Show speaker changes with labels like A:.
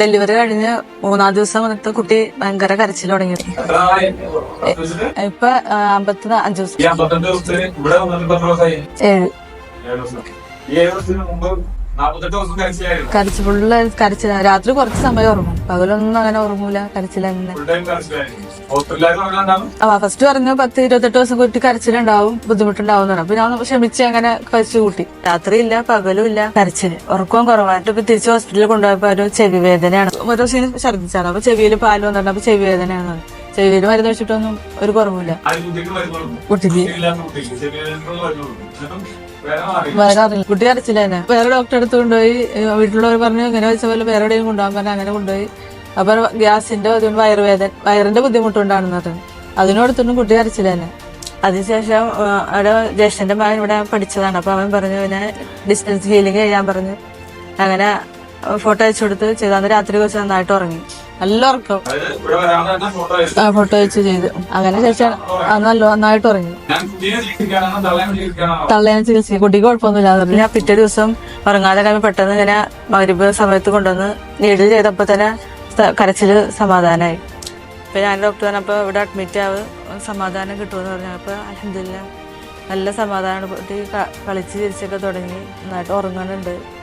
A: Delivery കഴിഞ്ഞ് മൂന്നാം ദിവസം വന്നിട്ട് കുട്ടി ഭയങ്കര കരച്ചിൽ തുടങ്ങി? ഇപ്പൊ അമ്പത്തി അഞ്ചു ദിവസം. ഏഴ്. കരച്ചിൽ ഫുള്ള് കരച്ചില. രാത്രി കുറച്ച് സമയം ഉറങ്ങും. പകലൊന്നും അങ്ങനെ ഉറങ്ങൂല കരച്ചില തന്നെ
B: ഫുൾ ടൈം കരച്ചിലായിരുന്നു ഹോസ്പിറ്റലായിരുന്നു പറഞ്ഞാൽ
A: ആ ഫസ്റ്റ് പറഞ്ഞു പത്ത് ഇരുപത്തെട്ട് ദിവസം കൂട്ടി കരച്ചിലുണ്ടാവും ബുദ്ധിമുട്ടുണ്ടാവും അപ്പൊ ഞാൻ ക്ഷമിച്ച് അങ്ങനെ കഴിച്ചു കൂട്ടി. രാത്രി ഇല്ല പകലും ഇല്ല കരച്ചിൽ. ഉറക്കവും കുറവായിട്ട് ഇപ്പൊ തിരിച്ച് ഹോസ്പിറ്റലിൽ കൊണ്ടുപോയപ്പോ ഒരു ചെവി വേദനയാണ്. ഓരോ ദിവസം ഛർദ്ദിച്ചാണ്. അപ്പൊ ചെവിയിൽ പാൽ വന്നിട്ടുണ്ട്. അപ്പൊ ചെവി വേദനയാണ്. ചെവിയിൽ മരുന്ന് വെച്ചിട്ടൊന്നും ഒരു കുറവില്ല
B: കുട്ടിക്ക്
A: കുട്ടി അടച്ചില്ല തന്നെ വേറെ ഡോക്ടറെ അടുത്ത് കൊണ്ടുപോയി വീട്ടിലുള്ളവർ പറഞ്ഞു ഇങ്ങനെ വെച്ച പോലെ വേറെ എവിടെയും കൊണ്ടുപോകാൻ പറഞ്ഞു അങ്ങനെ കൊണ്ടുപോയി. അപ്പൊ ഗ്യാസിന്റെ അതുകൊണ്ട് വയറുവേദന വയറിന്റെ ബുദ്ധിമുട്ടുണ്ടാണെന്നത് അതിനോടത്തൊന്നും കുട്ടി അടച്ചില്ല തന്നെ അതിനുശേഷം അവിടെ ജ്യേഷ്ഠന്റെ മകൻ ഇവിടെ പഠിച്ചതാണ്. അപ്പൊ അവൻ പറഞ്ഞു പിന്നെ ഡിസ്റ്റൻസ് ഹീലിംഗ് ചെയ്യാൻ പറഞ്ഞു. അങ്ങനെ ഫോട്ടോ അയച്ചു കൊടുത്ത് ചെയ്താൽ രാത്രി കുറച്ച് നന്നായിട്ട് ഉറങ്ങി.
B: തന്നെ ഫോട്ടോ
A: വെച്ച് ചെയ്തു. അങ്ങനെ നല്ല നന്നായിട്ട് ഉറങ്ങി.
B: തള്ളേനെ
A: ചികിത്സിക്കും കുട്ടിക്ക് കുഴപ്പമൊന്നുമില്ല. അതുകൊണ്ട് ഞാൻ പിറ്റേ ദിവസം ഉറങ്ങാതെ കഴിയുമ്പോൾ പെട്ടെന്ന് ഇങ്ങനെ മരുഭ സമയത്ത് കൊണ്ടുവന്ന് നീഡിൽ ചെയ്തപ്പോൾ തന്നെ കരച്ചിൽ സമാധാനമായി അപ്പൊ ഞാൻ ഡോക്ടർ പറഞ്ഞപ്പോൾ ഇവിടെ അഡ്മിറ്റ് ആവ് സമാധാനം കിട്ടുമെന്ന് പറഞ്ഞു. അപ്പോൾ അലഹമില്ല നല്ല സമാധാനം കുട്ടി ക- കളിച്ച് ചിരിച്ചൊക്കെ തുടങ്ങി. നന്നായിട്ട് ഉറങ്ങുന്നുണ്ട്.